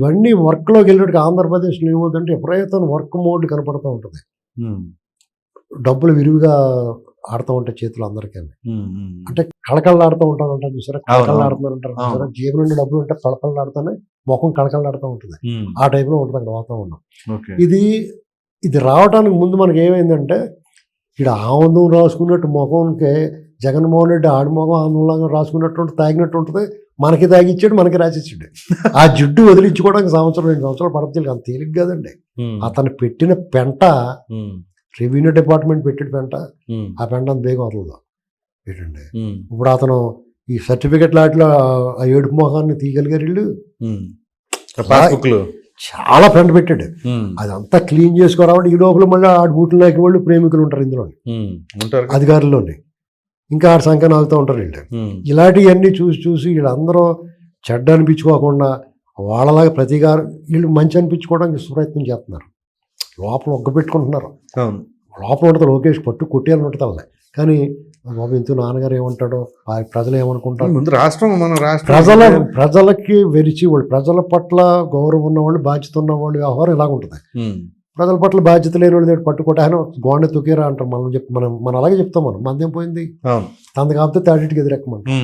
ఇవన్నీ వర్క్లోకి వెళ్ళేటికి ఆంధ్రప్రదేశ్లో ఏమవుతుందంటే ఎప్పుడైతే వర్క్ మోడ్ కనపడుతూ ఉంటుంది. డబ్బులు విరివిగా ఆడుతూ ఉంటాయి చేతులు అందరికీ. అంటే కళకళలాడుతూ ఉంటారు అంటారు చూసారా? కళకళలాడుతున్నారు అంటారు. చూసారా? జేబు నుండి డబ్బులు ఉంటే కళకళలాడుతానే ముఖం కళకళలాడుతూ ఉంటుంది. ఆ టైప్లో ఉంటుంది అక్కడ వాతావరణం. ఇది ఇది రావడానికి ముందు మనకి ఏమైందంటే ఇక్కడ ఆనందం రాసుకున్నట్టు ముఖంకి జగన్మోహన్ రెడ్డి ఆడి ముఖం రాసుకున్నట్టు తాగినట్టు ఉంటుంది. మనకి తాగిచ్చాడు మనకి రాసిచ్చాడు. ఆ జిడ్డు వదిలించుకోవడానికి సంవత్సరం రెండు సంవత్సరాలు పడుతుంది అంత తేలిక కదండి. అతను పెట్టిన పెంట రెవెన్యూ డిపార్ట్మెంట్ పెట్టిన పెంట ఆ పెంట అంత బేగం వదలదు. ఏంటండి? ఇప్పుడు అతను ఈ సర్టిఫికెట్ లాట్లో ఆ ఏడుపు మొహాన్ని తీయగలిగారు వీళ్ళు. చాలా పెంట పెట్టాడు. అదంతా క్లీన్ చేసుకోరావంటే ఈ లోపల మళ్ళీ ఆడు బూట్లు నాకి వాళ్ళు ప్రేమికులు ఉంటారు ఇందులో? అధికారుల్లోని. ఇంకా ఆడ సంఖ్య నాలుగుతూ ఉంటారు వీళ్ళు ఇలాంటివన్నీ చూసి చూసి వీళ్ళందరూ చెడ్డ అనిపించుకోకుండా వాళ్ళలాగా ప్రతిగారు వీళ్ళు మంచి అనిపించుకోవడానికి ప్రయత్నం చేస్తున్నారు. లోపల ఒగ్గ పెట్టుకుంటున్నారు. అవును. లోపల ఉంటుంది లోకేష్ పట్టు కొట్టేయాలని ఉంటుంది వాళ్ళని. కానీ బాబు ఇంత నాన్నగారు ఏమంటాడో? ఆ ప్రజలు ఏమనుకుంటారు? ముందు రాష్ట్రం మన రాష్ట్రం ప్రజల ప్రజలకి వెరిచి వాళ్ళు ప్రజల పట్ల గౌరవం ఉన్నవాళ్ళు బాధ్యత ఉన్నవాళ్ళు వ్యవహారం ఇలాగ ఉంటుంది ప్రజల పట్ల బాధ్యత లేని వాళ్ళు ఆయన గోండ తుకేరా అంటాం. మనం చెప్ మనం మనం అలాగే చెప్తాం మనం. మందేం పోయింది? తనది కాకపోతే తాటికి ఎదురెక్కమంటాం